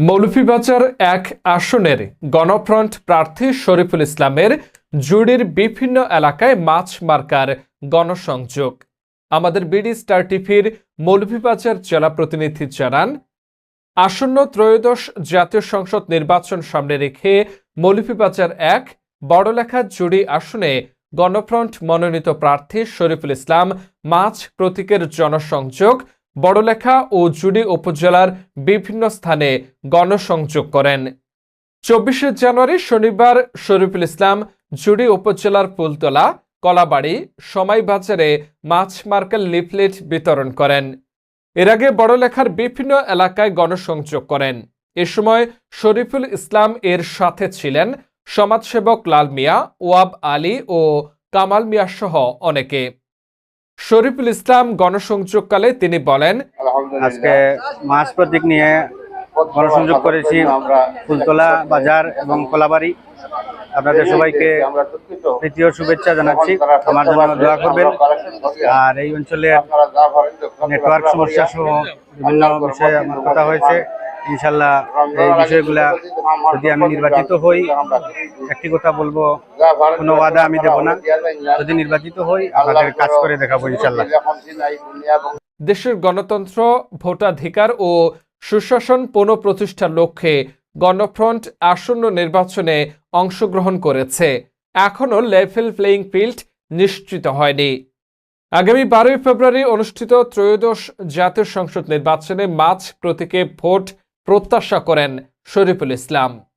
মৌলভীবাজার এক আসনের গণফ্রন্ট প্রার্থী শরীফুল ইসলামের জুড়ির বিভিন্ন এলাকায় মাছ মার্কার গণসংযোগ। আমাদের বিডি স্টার টিভির মৌলভীবাজার জেলা প্রতিনিধি জানান, আসন্ন ত্রয়োদশ জাতীয় সংসদ নির্বাচন সামনে রেখে মৌলভীবাজার এক বড়লেখা জুড়ি আসনে গণফ্রন্ট মনোনীত প্রার্থী শরীফুল ইসলাম মাছ প্রতীকের জনসংযোগ বড়লেখা ও জুড়ি উপজেলার বিভিন্ন স্থানে গণসংযোগ করেন। চব্বিশে জানুয়ারি শনিবার শরীফুল ইসলাম জুড়ি উপজেলার ফুলতলা, কলাবাড়ি, সমাইবাজারে মাছ মার্কেল লিফলেট বিতরণ করেন। এর আগে বড়লেখার বিভিন্ন এলাকায় গণসংযোগ করেন। এ সময় শরীফুল ইসলাম এর সাথে ছিলেন সমাজসেবক লাল মিয়া, ওয়াব আলী ও কামাল মিয়া সহ অনেকে। শরীফুল ইসলাম গণসংযোগকালে তিনি বলেন আজকে মাছ প্রতীক নিয়ে গণসংযোগ করেছি ফুলতলা বাজার এবং কলাবাড়ি। আপনাদের সবাইকে তৃতীয় শুভেচ্ছা জানাচ্ছি। আমার জন্য দোয়া করবেন। আর এই অঞ্চলের নেটওয়ার্ক সমস্যা সহ বিভিন্ন বিষয়ে আমার কথা হয়েছে। ইনশাল্লাহ এই বিষয়গুলা যদি আমি নির্বাচিত হই, একটি কথা বলব, কোনো ওয়াদা আমি দেব না। যদি নির্বাচিত হই, আপনাদের কাজ করে দেখাবো ইনশাল্লাহ দেশের গণতন্ত্র, ভোটাধিকার ও সুশাসন পুনঃপ্রতিষ্ঠার লক্ষ্যে গণফ্রন্ট আসন্ন নির্বাচনে অংশগ্রহণ করেছে। এখনও লেভেল প্লেইং ফিল্ড নিশ্চিত হয়নি। আগামী বারোই ফেব্রুয়ারি অনুষ্ঠিত ত্রয়োদশ জাতীয় সংসদ নির্বাচনে মাঝ প্রতীকে ভোট প্রত্যাশা করেন শরীফুল ইসলাম।